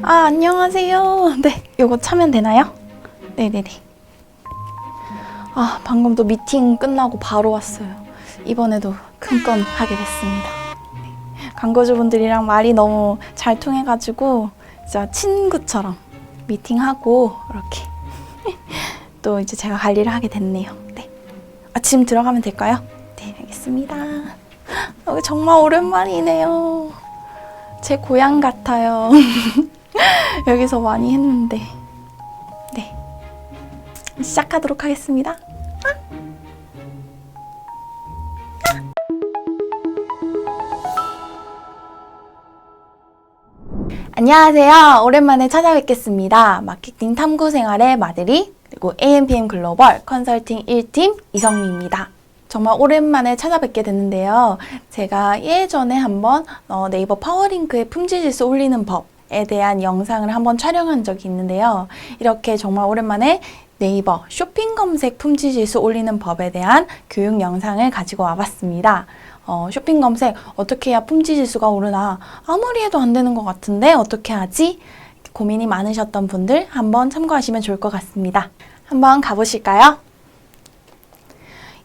아, 안녕하세요. 네, 요거 차면 되나요? 네네네. 아, 방금 또 미팅 끝나고 바로 왔어요. 이번에도 큰 건 하게 됐습니다. 네, 광고주분들이랑 말이 너무 잘 통해가지고 진짜 친구처럼 미팅하고 이렇게 또 이제 제가 관리를 하게 됐네요. 네. 아, 지금 들어가면 될까요? 네, 알겠습니다. 정말 오랜만이네요. 제 고향 같아요. 여기서 많이 했는데. 네. 시작하도록 하겠습니다. 안녕하세요. 오랜만에 찾아뵙겠습니다. 마케팅 탐구 생활의 마들이 그리고 AMPM 글로벌 컨설팅 1팀 이성미입니다. 정말 오랜만에 찾아뵙게 됐는데요. 제가 예전에 한번 어, 네이버 파워링크의 품질 지수 올리는 법 에 대한 영상을 한번 촬영한 적이 있는데요. 이렇게 정말 오랜만에 네이버 쇼핑 검색 품질지수 올리는 법에 대한 교육 영상을 가지고 와봤습니다. 어, 쇼핑 검색 어떻게 해야 품질 지수가 오르나 아무리 해도 안 되는 것 같은데 어떻게 하지? 고민이 많으셨던 분들 한번 참고하시면 좋을 것 같습니다. 한번 가보실까요?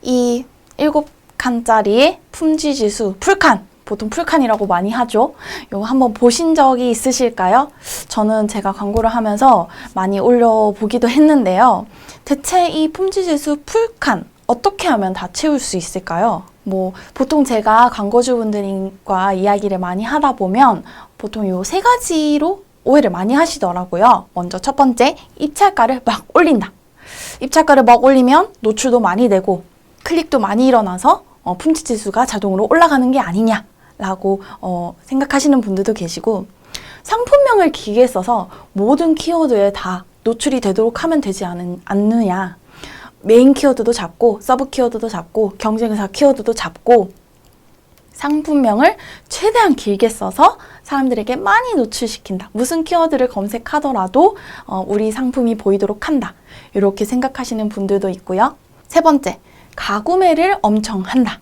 이 일곱 칸짜리 품질 지수 풀칸 보통 풀칸이라고 많이 하죠. 이거 한번 보신 적이 있으실까요? 저는 제가 광고를 하면서 많이 올려보기도 했는데요. 대체 이 품질지수 풀칸 어떻게 하면 다 채울 수 있을까요? 뭐 보통 제가 광고주분들과 이야기를 많이 하다 보면 보통 요 세 가지로 오해를 많이 하시더라고요. 먼저 첫 번째 입찰가를 막 올린다. 입찰가를 막 올리면 노출도 많이 되고 클릭도 많이 일어나서 어, 품질 지수가 자동으로 올라가는 게 아니냐 라고 어, 생각하시는 분들도 계시고 상품명을 길게 써서 모든 키워드에 다 노출이 되도록 하면 되지 않은, 않느냐. 메인 키워드도 잡고 서브 키워드도 잡고 경쟁사 키워드도 잡고 상품명을 최대한 길게 써서 사람들에게 많이 노출시킨다. 무슨 키워드를 검색하더라도 어, 우리 상품이 보이도록 한다. 이렇게 생각하시는 분들도 있고요. 세 번째, 가구매를 엄청 한다.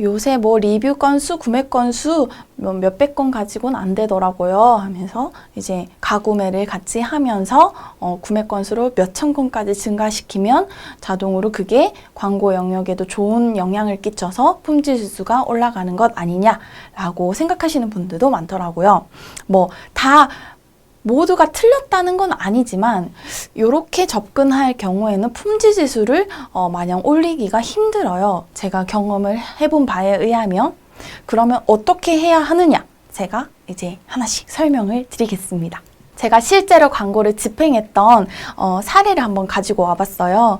요새 뭐 리뷰 건수, 구매 건수 뭐 몇백 건 가지고는 안 되더라고요 하면서 이제 가구매를 같이 하면서 어, 구매 건수를 몇천 건까지 증가시키면 자동으로 그게 광고 영역에도 좋은 영향을 끼쳐서 품질 지수가 올라가는 것 아니냐라고 생각하시는 분들도 많더라고요. 뭐 다 모두가 틀렸다는 건 아니지만 이렇게 접근할 경우에는 품질 지수를 어, 마냥 올리기가 힘들어요. 제가 경험을 해본 바에 의하면 그러면 어떻게 해야 하느냐 제가 이제 하나씩 설명을 드리겠습니다. 제가 실제로 광고를 집행했던 어, 사례를 한번 가지고 와봤어요.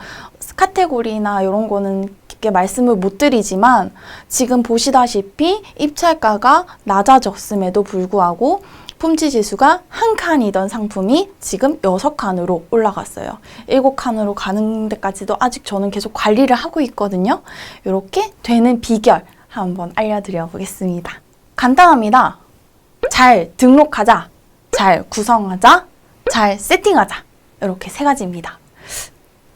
카테고리나 이런 거는 깊게 말씀을 못 드리지만 지금 보시다시피 입찰가가 낮아졌음에도 불구하고 품질 지수가 한 칸이던 상품이 지금 여섯 칸으로 올라갔어요. 일곱 칸으로 가는 데까지도 아직 저는 계속 관리를 하고 있거든요. 이렇게 되는 비결 한번 알려드려 보겠습니다. 간단합니다. 잘 등록하자, 잘 구성하자, 잘 세팅하자. 이렇게 세 가지입니다.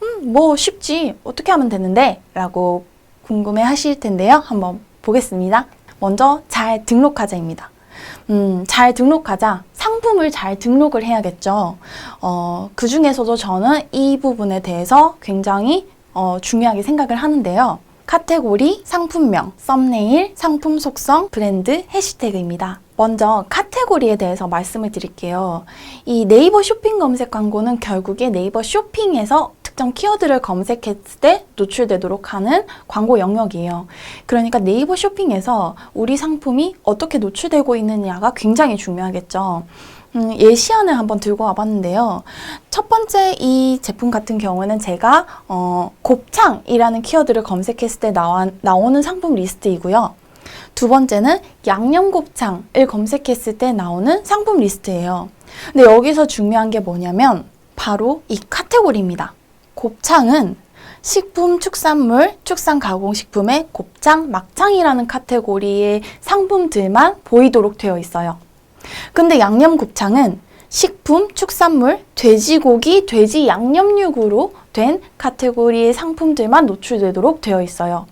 음, 뭐 쉽지. 어떻게 하면 되는데? 라고 궁금해 하실 텐데요. 한번 보겠습니다. 먼저 잘 등록하자입니다. 음, 잘 등록하자. 상품을 잘 등록을 해야겠죠. 어, 그 중에서도 저는 이 부분에 대해서 굉장히 어, 중요하게 생각을 하는데요. 카테고리, 상품명, 썸네일, 상품 속성, 브랜드, 해시태그입니다. 먼저 카테고리에 대해서 말씀을 드릴게요. 이 네이버 쇼핑 검색 광고는 결국에 네이버 쇼핑에서 특정 키워드를 검색했을 때 노출되도록 하는 광고 영역이에요. 그러니까 네이버 쇼핑에서 우리 상품이 어떻게 노출되고 있느냐가 굉장히 중요하겠죠. 음, 예시안을 한번 들고 와봤는데요. 첫 번째 이 제품 같은 경우는 제가 어, 곱창이라는 키워드를 검색했을 때 나와, 나오는 상품 리스트이고요. 두 번째는 양념곱창을 검색했을 때 나오는 상품 리스트예요. 근데 여기서 중요한 게 뭐냐면 바로 이 카테고리입니다. 곱창은 식품, 축산물, 축산 가공식품의 곱창, 막창이라는 카테고리의 상품들만 보이도록 되어 있어요. 근데 양념 곱창은 식품, 축산물, 돼지고기, 돼지 양념육으로 된 카테고리의 상품들만 노출되도록 되어 있어요.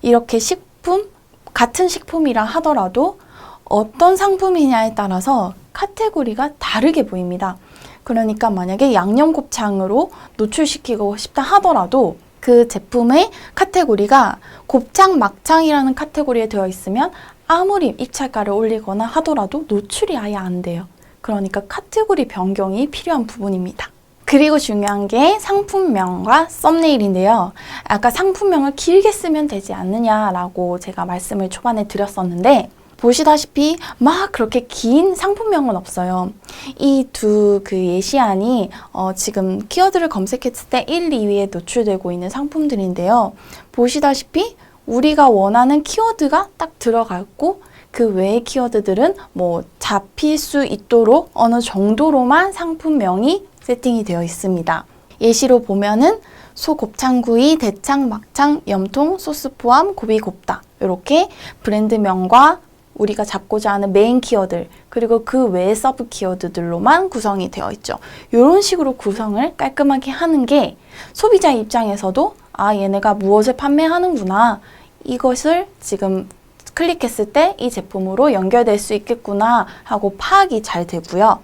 이렇게 식품, 같은 식품이라 하더라도 어떤 상품이냐에 따라서 카테고리가 다르게 보입니다. 그러니까 만약에 양념 곱창으로 노출시키고 싶다 하더라도 그 제품의 카테고리가 곱창 막창이라는 카테고리에 되어 있으면 아무리 입찰가를 올리거나 하더라도 노출이 아예 안 돼요. 그러니까 카테고리 변경이 필요한 부분입니다. 그리고 중요한 게 상품명과 썸네일인데요. 아까 상품명을 길게 쓰면 되지 않느냐라고 제가 말씀을 초반에 드렸었는데 보시다시피 막 그렇게 긴 상품명은 없어요. 이 두 그 예시안이 어, 지금 키워드를 검색했을 때 1, 2위에 노출되고 있는 상품들인데요. 보시다시피 우리가 원하는 키워드가 딱 들어갔고 그 외의 키워드들은 뭐 잡힐 수 있도록 어느 정도로만 상품명이 세팅이 되어 있습니다. 예시로 보면은 소 곱창구이, 대창, 막창, 염통, 소스 포함, 고비 곱다 이렇게 브랜드명과 우리가 잡고자 하는 메인 키워드 그리고 그 외의 서브 키워드들로만 구성이 되어 있죠. 이런 식으로 구성을 깔끔하게 하는 게 소비자 입장에서도 아 얘네가 무엇을 판매하는구나 이것을 지금 클릭했을 때 이 제품으로 연결될 수 있겠구나 하고 파악이 잘 되고요.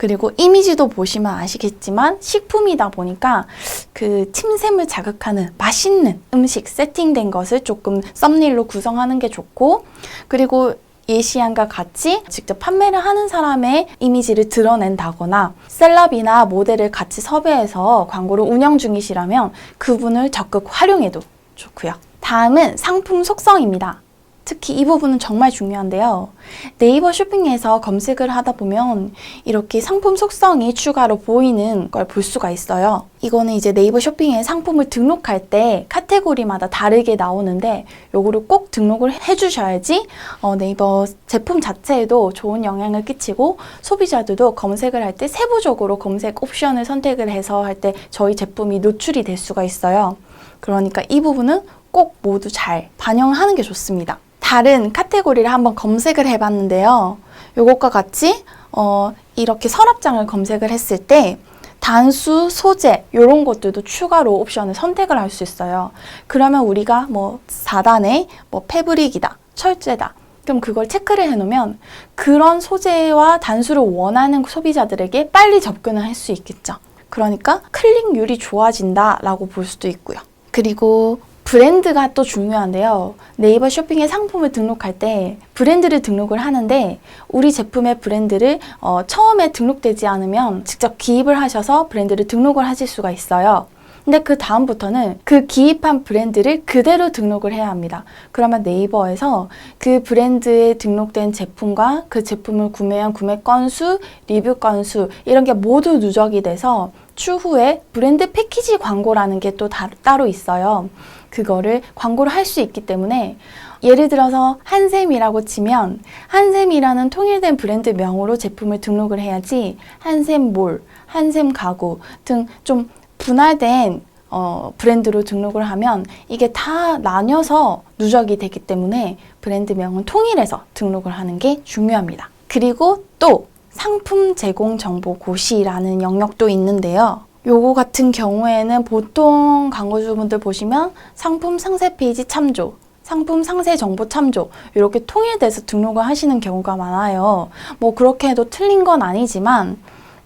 그리고 이미지도 보시면 아시겠지만 식품이다 보니까 그 침샘을 자극하는 맛있는 음식 세팅된 것을 조금 썸네일로 구성하는 게 좋고 그리고 예시안과 같이 직접 판매를 하는 사람의 이미지를 드러낸다거나 셀럽이나 모델을 같이 섭외해서 광고를 운영 중이시라면 그분을 적극 활용해도 좋고요. 다음은 상품 속성입니다. 특히 이 부분은 정말 중요한데요. 네이버 쇼핑에서 검색을 하다 보면 이렇게 상품 속성이 추가로 보이는 걸 볼 수가 있어요. 이거는 이제 네이버 쇼핑에 상품을 등록할 때 카테고리마다 다르게 나오는데 요거를 꼭 등록을 해주셔야지 어, 네이버 제품 자체에도 좋은 영향을 끼치고 소비자들도 검색을 할 때 세부적으로 검색 옵션을 선택을 해서 할 때 저희 제품이 노출이 될 수가 있어요. 그러니까 이 부분은 꼭 모두 잘 반영하는 게 좋습니다. 다른 카테고리를 한번 검색을 해봤는데요. 요것과 같이 어, 이렇게 서랍장을 검색을 했을 때 단수, 소재 이런 것들도 추가로 옵션을 선택을 할 수 있어요. 그러면 우리가 뭐 4단에 뭐 패브릭이다, 철제다. 그럼 그걸 체크를 해놓으면 그런 소재와 단수를 원하는 소비자들에게 빨리 접근을 할 수 있겠죠. 그러니까 클릭률이 좋아진다라고 볼 수도 있고요. 그리고 브랜드가 또 중요한데요. 네이버 쇼핑에 상품을 등록할 때 브랜드를 등록을 하는데 우리 제품의 브랜드를 어, 처음에 등록되지 않으면 직접 기입을 하셔서 브랜드를 등록을 하실 수가 있어요. 근데 그 다음부터는 그 기입한 브랜드를 그대로 등록을 해야 합니다. 그러면 네이버에서 그 브랜드에 등록된 제품과 그 제품을 구매한 구매 건수, 리뷰 건수 이런 게 모두 누적이 돼서 추후에 브랜드 패키지 광고라는 게 또 따로 있어요. 그거를 광고를 할 수 있기 때문에 예를 들어서 한샘이라고 치면 한샘이라는 통일된 브랜드 명으로 제품을 등록을 해야지 한샘몰, 한샘 가구 등 좀 분할된 어, 브랜드로 등록을 하면 이게 다 나뉘어서 누적이 되기 때문에 브랜드명은 통일해서 등록을 하는 게 중요합니다. 그리고 또 상품 제공 정보 고시라는 영역도 있는데요. 요거 같은 경우에는 보통 광고주분들 보시면 상품 상세 페이지 참조, 상품 상세 정보 참조 이렇게 통일돼서 등록을 하시는 경우가 많아요. 뭐 그렇게 해도 틀린 건 아니지만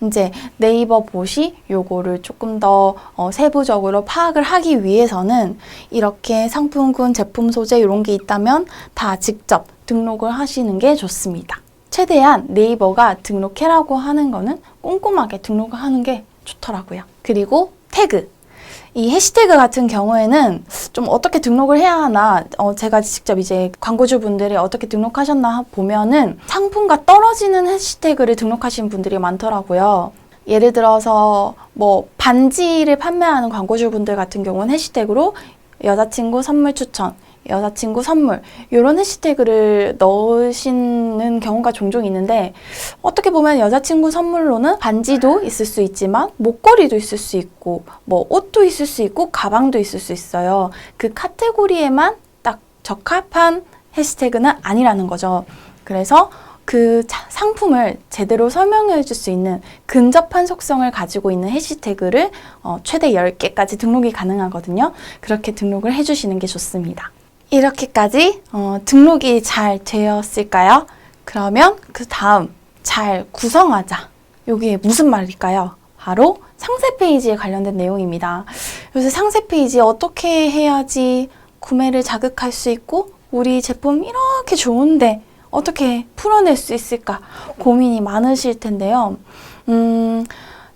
이제 네이버 봇이 요거를 조금 더 어, 세부적으로 파악을 하기 위해서는 이렇게 상품군, 제품 소재 이런 게 있다면 다 직접 등록을 하시는 게 좋습니다. 최대한 네이버가 등록해라고 하는 거는 꼼꼼하게 등록을 하는 게 좋더라고요. 그리고 태그. 이 해시태그 같은 경우에는 좀 어떻게 등록을 해야 하나, 어, 제가 직접 이제 광고주분들이 어떻게 등록하셨나 보면은 상품과 떨어지는 해시태그를 등록하신 분들이 많더라고요. 예를 들어서 뭐 반지를 판매하는 광고주분들 같은 경우는 해시태그로 여자친구 선물 추천, 여자친구 선물 이런 해시태그를 넣으시는 경우가 종종 있는데 어떻게 보면 여자친구 선물로는 반지도 있을 수 있지만 목걸이도 있을 수 있고 뭐 옷도 있을 수 있고 가방도 있을 수 있어요. 그 카테고리에만 딱 적합한 해시태그는 아니라는 거죠. 그래서 그 상품을 제대로 설명해 줄 수 있는 근접한 속성을 가지고 있는 해시태그를 어, 최대 10개까지 등록이 가능하거든요. 그렇게 등록을 해 주시는 게 좋습니다. 이렇게까지 어, 등록이 잘 되었을까요? 그러면 그 다음 잘 구성하자. 이게 무슨 말일까요? 바로 상세 페이지에 관련된 내용입니다. 요새 상세 페이지 어떻게 해야지 구매를 자극할 수 있고 우리 제품 이렇게 좋은데 어떻게 풀어낼 수 있을까 고민이 많으실 텐데요. 음,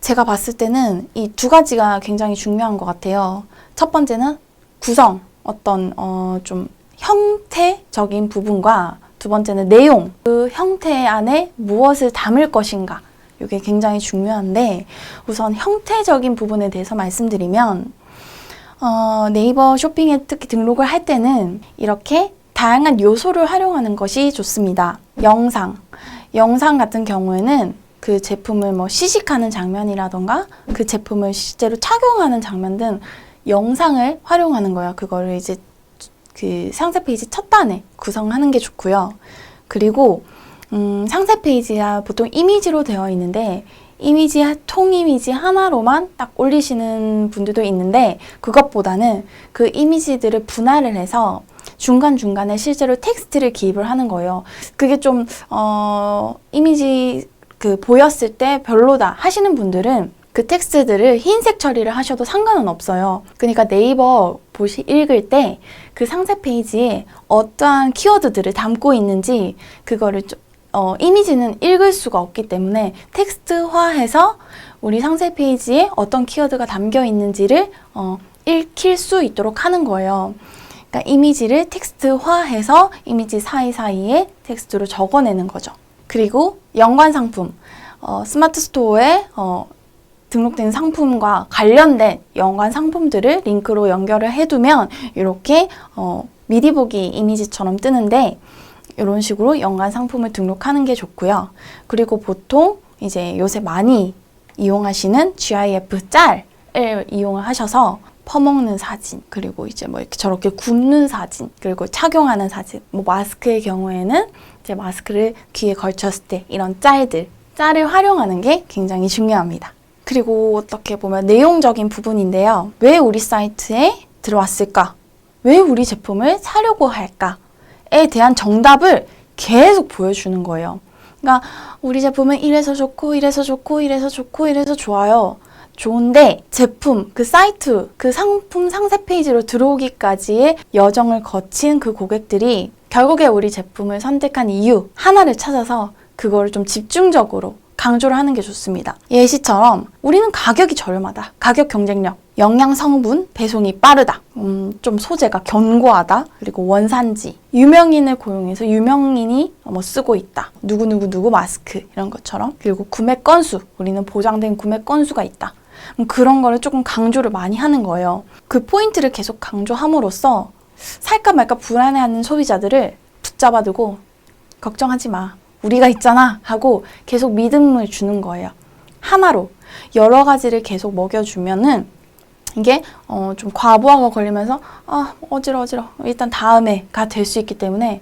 제가 봤을 때는 이 두 가지가 굉장히 중요한 것 같아요. 첫 번째는 구성, 어떤 어, 좀 형태적인 부분과 두 번째는 내용, 그 형태 안에 무엇을 담을 것인가. 이게 굉장히 중요한데 우선 형태적인 부분에 대해서 말씀드리면 어, 네이버 쇼핑에 특히 등록을 할 때는 이렇게 다양한 요소를 활용하는 것이 좋습니다. 영상. 영상 같은 경우에는 그 제품을 뭐 시식하는 장면이라던가 그 제품을 실제로 착용하는 장면 등 영상을 활용하는 거예요. 그거를 이제 그 상세 페이지 첫 단에 구성하는 게 좋고요. 그리고 음, 상세 페이지가 보통 이미지로 되어 있는데 이미지 통 이미지 하나로만 딱 올리시는 분들도 있는데 그것보다는 그 이미지들을 분할을 해서 중간 중간에 실제로 텍스트를 기입을 하는 거예요. 그게 좀 어, 이미지 그 보였을 때 별로다 하시는 분들은 그 텍스트들을 흰색 처리를 하셔도 상관은 없어요. 그러니까 네이버 보시 읽을 때 그 상세 페이지에 어떠한 키워드들을 담고 있는지 그거를 좀 어, 이미지는 읽을 수가 없기 때문에 텍스트화해서 우리 상세 페이지에 어떤 키워드가 담겨 있는지를 어, 읽힐 수 있도록 하는 거예요. 그러니까 이미지를 텍스트화해서 이미지 사이사이에 텍스트로 적어내는 거죠. 그리고 연관 상품, 어, 스마트 스토어에 어, 등록된 상품과 관련된 연관 상품들을 링크로 연결을 해두면 이렇게 어, 미리 보기 이미지처럼 뜨는데 이런 식으로 연관 상품을 등록하는 게 좋고요. 그리고 보통 이제 요새 많이 이용하시는 GIF 짤을 이용을 하셔서 퍼먹는 사진, 그리고 이제 뭐 이렇게 저렇게 굽는 사진, 그리고 착용하는 사진, 뭐 마스크의 경우에는 이제 마스크를 귀에 걸쳤을 때 이런 짤들, 짤을 활용하는 게 굉장히 중요합니다. 그리고 어떻게 보면 내용적인 부분인데요. 왜 우리 사이트에 들어왔을까? 왜 우리 제품을 사려고 할까?에 대한 정답을 계속 보여주는 거예요. 그러니까 우리 제품은 이래서 좋고 이래서 좋고 이래서 좋고 이래서 좋아요. 좋은데 제품 그 사이트 그 상품 상세 페이지로 들어오기까지의 여정을 거친 그 고객들이 결국에 우리 제품을 선택한 이유 하나를 찾아서 그거를 좀 집중적으로 강조를 하는 게 좋습니다. 예시처럼 우리는 가격이 저렴하다. 가격 경쟁력. 영양 성분, 배송이 빠르다. 음, 좀 소재가 견고하다. 그리고 원산지. 유명인을 고용해서 유명인이 뭐 쓰고 있다. 누구누구 누구 마스크 이런 것처럼. 그리고 구매 건수. 우리는 보장된 구매 건수가 있다. 음, 그런 거를 조금 강조를 많이 하는 거예요. 그 포인트를 계속 강조함으로써 살까 말까 불안해하는 소비자들을 붙잡아두고 걱정하지 마. 우리가 있잖아 하고 계속 믿음을 주는 거예요. 하나로 여러 가지를 계속 먹여주면은 이게 어, 좀 과부하가 걸리면서 아 어지러 어지러 일단 다음에가 될 수 있기 때문에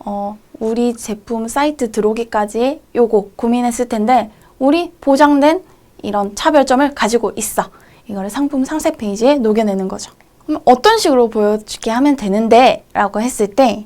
어, 우리 제품 사이트 들어오기까지 요거 고민했을 텐데 우리 보장된 이런 차별점을 가지고 있어. 이거를 상품 상세 페이지에 녹여내는 거죠. 그럼 어떤 식으로 보여주게 하면 되는데 라고 했을 때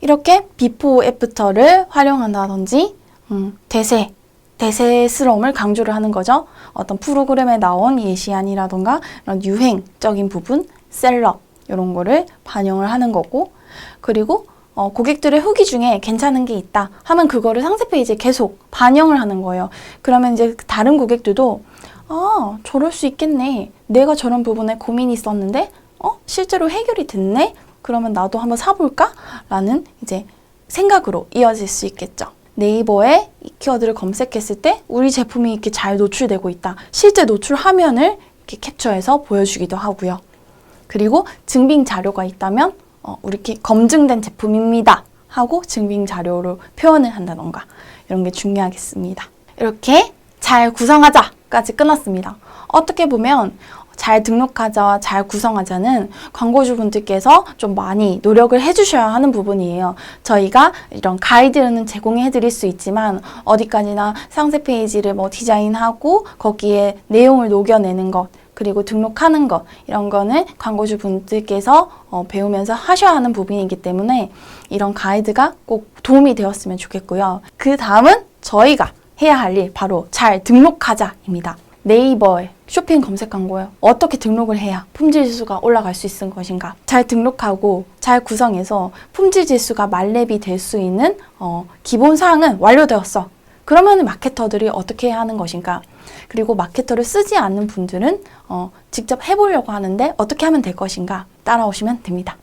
이렇게 비포 애프터를 활용한다든지 음, 대세, 대세스러움을 강조를 하는 거죠. 어떤 프로그램에 나온 예시안이라던가 이런 유행적인 부분, 셀럽 이런 거를 반영을 하는 거고 그리고 어, 고객들의 후기 중에 괜찮은 게 있다 하면 그거를 상세 페이지에 계속 반영을 하는 거예요. 그러면 이제 다른 고객들도 아 저럴 수 있겠네. 내가 저런 부분에 고민이 있었는데 어 실제로 해결이 됐네. 그러면 나도 한번 사볼까? 라는 이제 생각으로 이어질 수 있겠죠. 네이버에 이 키워드를 검색했을 때 우리 제품이 이렇게 잘 노출되고 있다. 실제 노출 화면을 이렇게 캡처해서 보여주기도 하고요. 그리고 증빙 자료가 있다면 어, 우리 이렇게 검증된 제품입니다. 하고 증빙 자료로 표현을 한다던가 이런 게 중요하겠습니다. 이렇게 잘 구성하자까지 끝났습니다. 어떻게 보면 잘 등록하자, 잘 구성하자는 광고주분들께서 좀 많이 노력을 해주셔야 하는 부분이에요. 저희가 이런 가이드는 제공해 드릴 수 있지만 어디까지나 상세 페이지를 뭐 디자인하고 거기에 내용을 녹여내는 것, 그리고 등록하는 것 이런 거는 광고주 분들께서 어, 배우면서 하셔야 하는 부분이기 때문에 이런 가이드가 꼭 도움이 되었으면 좋겠고요. 그 다음은 저희가 해야 할 일 바로 잘 등록하자입니다. 네이버에 쇼핑 검색 광고에 어떻게 등록을 해야 품질 지수가 올라갈 수 있을 것인가? 잘 등록하고 잘 구성해서 품질 지수가 만렙이 될 수 있는 어, 기본 사항은 완료되었어. 그러면 마케터들이 어떻게 해야 하는 것인가? 그리고 마케터를 쓰지 않는 분들은 어, 직접 해보려고 하는데 어떻게 하면 될 것인가? 따라오시면 됩니다.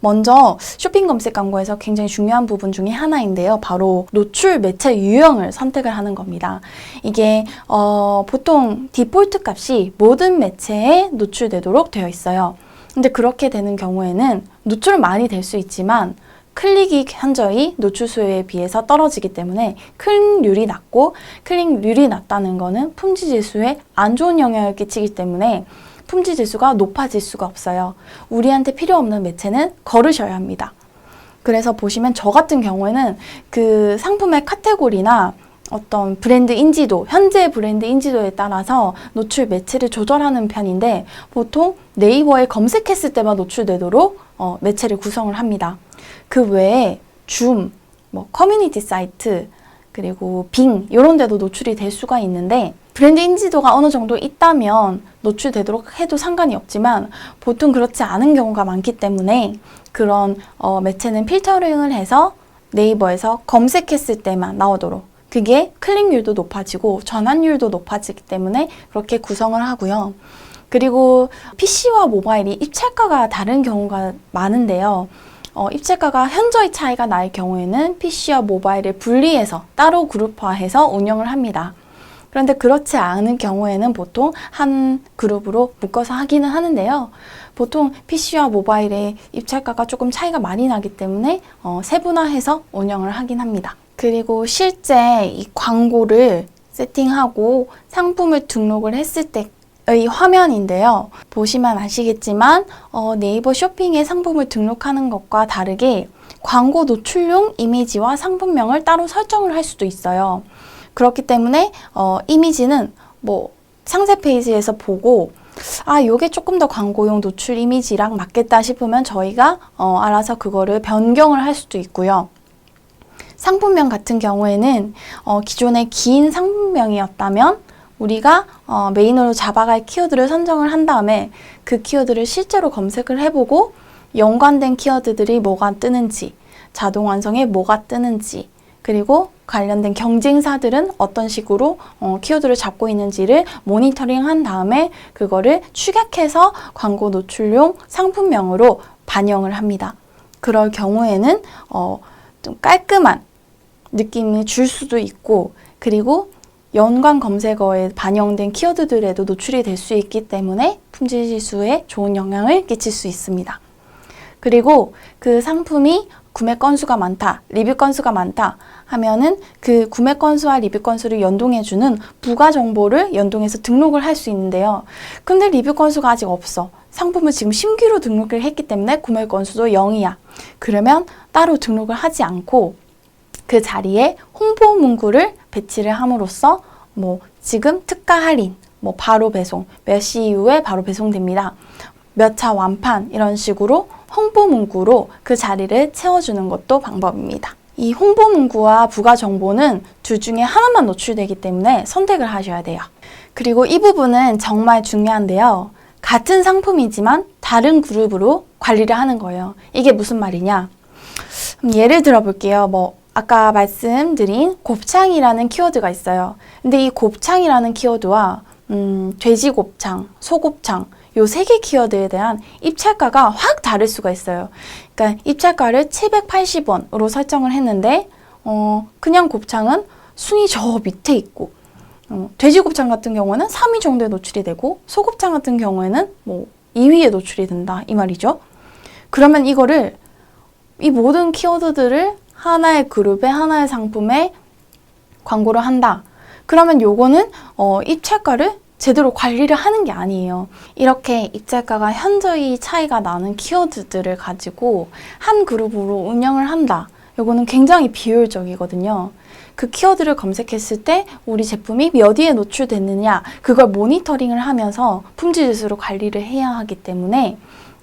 먼저 쇼핑 검색 광고에서 굉장히 중요한 부분 중에 하나인데요. 바로 노출 매체 유형을 선택을 하는 겁니다. 이게 어, 보통 디폴트 값이 모든 매체에 노출되도록 되어 있어요. 근데 그렇게 되는 경우에는 노출은 많이 될 수 있지만 클릭이 현저히 노출 수에 비해서 떨어지기 때문에 클릭률이 낮고 클릭률이 낮다는 거는 품질 지수에 안 좋은 영향을 끼치기 때문에 품질 지수가 높아질 수가 없어요. 우리한테 필요 없는 매체는 거르셔야 합니다. 그래서 보시면 저 같은 경우에는 그 상품의 카테고리나 어떤 브랜드 인지도, 현재 브랜드 인지도에 따라서 노출 매체를 조절하는 편인데 보통 네이버에 검색했을 때만 노출되도록 어, 매체를 구성을 합니다. 그 외에 줌, 뭐 커뮤니티 사이트, 그리고 빙 이런 데도 노출이 될 수가 있는데 브랜드 인지도가 어느 정도 있다면 노출되도록 해도 상관이 없지만 보통 그렇지 않은 경우가 많기 때문에 그런 어, 매체는 필터링을 해서 네이버에서 검색했을 때만 나오도록 그게 클릭률도 높아지고 전환율도 높아지기 때문에 그렇게 구성을 하고요. 그리고 PC와 모바일이 입찰가가 다른 경우가 많은데요. 어, 입찰가가 현저히 차이가 날 경우에는 PC와 모바일을 분리해서 따로 그룹화해서 운영을 합니다. 그런데 그렇지 않은 경우에는 보통 한 그룹으로 묶어서 하기는 하는데요. 보통 PC와 모바일의 입찰가가 조금 차이가 많이 나기 때문에 어, 세분화해서 운영을 하긴 합니다. 그리고 실제 이 광고를 세팅하고 상품을 등록을 했을 때의 화면인데요. 보시면 아시겠지만 어, 네이버 쇼핑에 상품을 등록하는 것과 다르게 광고 노출용 이미지와 상품명을 따로 설정을 할 수도 있어요. 그렇기 때문에 어, 이미지는 뭐 상세 페이지에서 보고 아, 요게 조금 더 광고용 노출 이미지랑 맞겠다 싶으면 저희가 어, 알아서 그거를 변경을 할 수도 있고요. 상품명 같은 경우에는 어, 기존의 긴 상품명이었다면 우리가 어, 메인으로 잡아갈 키워드를 선정을 한 다음에 그 키워드를 실제로 검색을 해보고 연관된 키워드들이 뭐가 뜨는지, 자동 완성에 뭐가 뜨는지, 그리고 관련된 경쟁사들은 어떤 식으로 어, 키워드를 잡고 있는지를 모니터링 한 다음에 그거를 축약해서 광고 노출용 상품명으로 반영을 합니다. 그럴 경우에는 어, 좀 깔끔한 느낌을 줄 수도 있고 그리고 연관 검색어에 반영된 키워드들에도 노출이 될 수 있기 때문에 품질 지수에 좋은 영향을 끼칠 수 있습니다. 그리고 그 상품이 구매 건수가 많다, 리뷰 건수가 많다 하면은 그 구매 건수와 리뷰 건수를 연동해주는 부가 정보를 연동해서 등록을 할 수 있는데요. 근데 리뷰 건수가 아직 없어. 상품을 지금 신규로 등록을 했기 때문에 구매 건수도 0이야. 그러면 따로 등록을 하지 않고 그 자리에 홍보 문구를 배치를 함으로써 뭐 지금 특가 할인, 뭐 바로 배송, 몇 시 이후에 바로 배송됩니다. 몇 차 완판 이런 식으로 홍보 문구로 그 자리를 채워주는 것도 방법입니다. 이 홍보 문구와 부가 정보는 둘 중에 하나만 노출되기 때문에 선택을 하셔야 돼요. 그리고 이 부분은 정말 중요한데요. 같은 상품이지만 다른 그룹으로 관리를 하는 거예요. 이게 무슨 말이냐? 음, 예를 들어 볼게요. 뭐 아까 말씀드린 곱창이라는 키워드가 있어요. 근데 이 곱창이라는 키워드와 음, 돼지 곱창, 소 곱창 요 세 개 키워드에 대한 입찰가가 확 다를 수가 있어요. 그러니까 입찰가를 780원으로 설정을 했는데 어, 그냥 곱창은 순위 저 밑에 있고 어, 돼지 곱창 같은 경우는 3위 정도에 노출이 되고 소곱창 같은 경우에는 뭐 2위에 노출이 된다 이 말이죠. 그러면 이거를 이 모든 키워드들을 하나의 그룹에 하나의 상품에 광고를 한다. 그러면 요거는 어, 입찰가를 제대로 관리를 하는 게 아니에요. 이렇게 입찰가가 현저히 차이가 나는 키워드들을 가지고 한 그룹으로 운영을 한다. 요거는 굉장히 비효율적이거든요. 그 키워드를 검색했을 때 우리 제품이 몇 위에 노출됐느냐 그걸 모니터링을 하면서 품질 지수로 관리를 해야 하기 때문에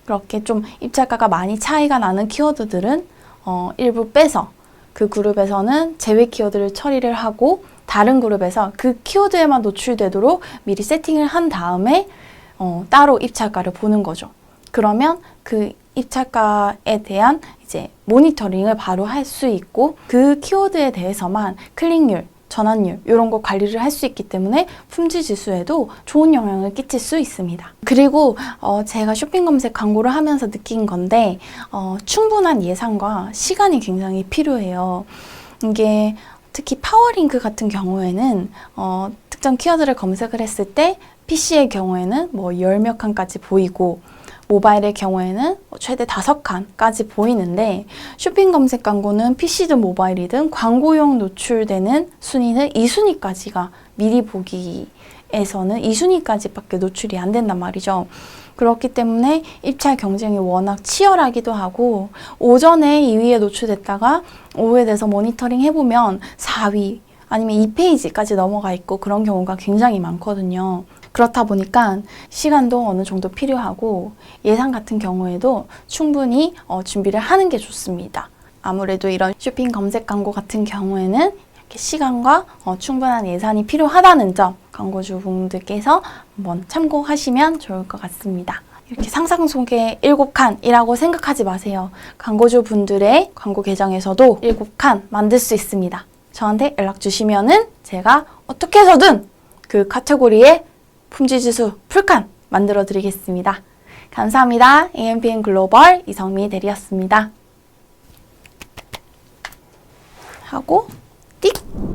그렇게 좀 입찰가가 많이 차이가 나는 키워드들은 어, 일부 빼서 그 그룹에서는 제외 키워드를 처리를 하고 다른 그룹에서 그 키워드에만 노출되도록 미리 세팅을 한 다음에 어, 따로 입찰가를 보는 거죠. 그러면 그 입찰가에 대한 이제 모니터링을 바로 할 수 있고 그 키워드에 대해서만 클릭률, 전환율 이런 거 관리를 할 수 있기 때문에 품질 지수에도 좋은 영향을 끼칠 수 있습니다. 그리고 어, 제가 쇼핑 검색 광고를 하면서 느낀 건데 어, 충분한 예산과 시간이 굉장히 필요해요. 이게 특히 파워링크 같은 경우에는 어, 특정 키워드를 검색을 했을 때 PC의 경우에는 뭐 열 몇 칸까지 보이고 모바일의 경우에는 뭐 최대 다섯 칸까지 보이는데 쇼핑 검색 광고는 PC든 모바일이든 광고용 노출되는 순위는 2순위까지가 미리 보기에서는 2순위까지밖에 노출이 안 된단 말이죠. 그렇기 때문에 입찰 경쟁이 워낙 치열하기도 하고 오전에 2위에 노출됐다가 오후에 돼서 모니터링 해보면 4위 아니면 2페이지까지 넘어가 있고 그런 경우가 굉장히 많거든요. 그렇다 보니까 시간도 어느 정도 필요하고 예산 같은 경우에도 충분히 어, 준비를 하는 게 좋습니다. 아무래도 이런 쇼핑 검색 광고 같은 경우에는 시간과 어, 충분한 예산이 필요하다는 점 광고주 분들께서 한번 참고하시면 좋을 것 같습니다. 이렇게 상상 속의 7칸이라고 생각하지 마세요. 광고주 분들의 광고 계정에서도 7칸 만들 수 있습니다. 저한테 연락 주시면은 제가 어떻게 해서든 그 카테고리에 품질지수 풀칸 만들어 드리겠습니다. 감사합니다. AMPN 글로벌 이성미 대리였습니다. 하고 띡!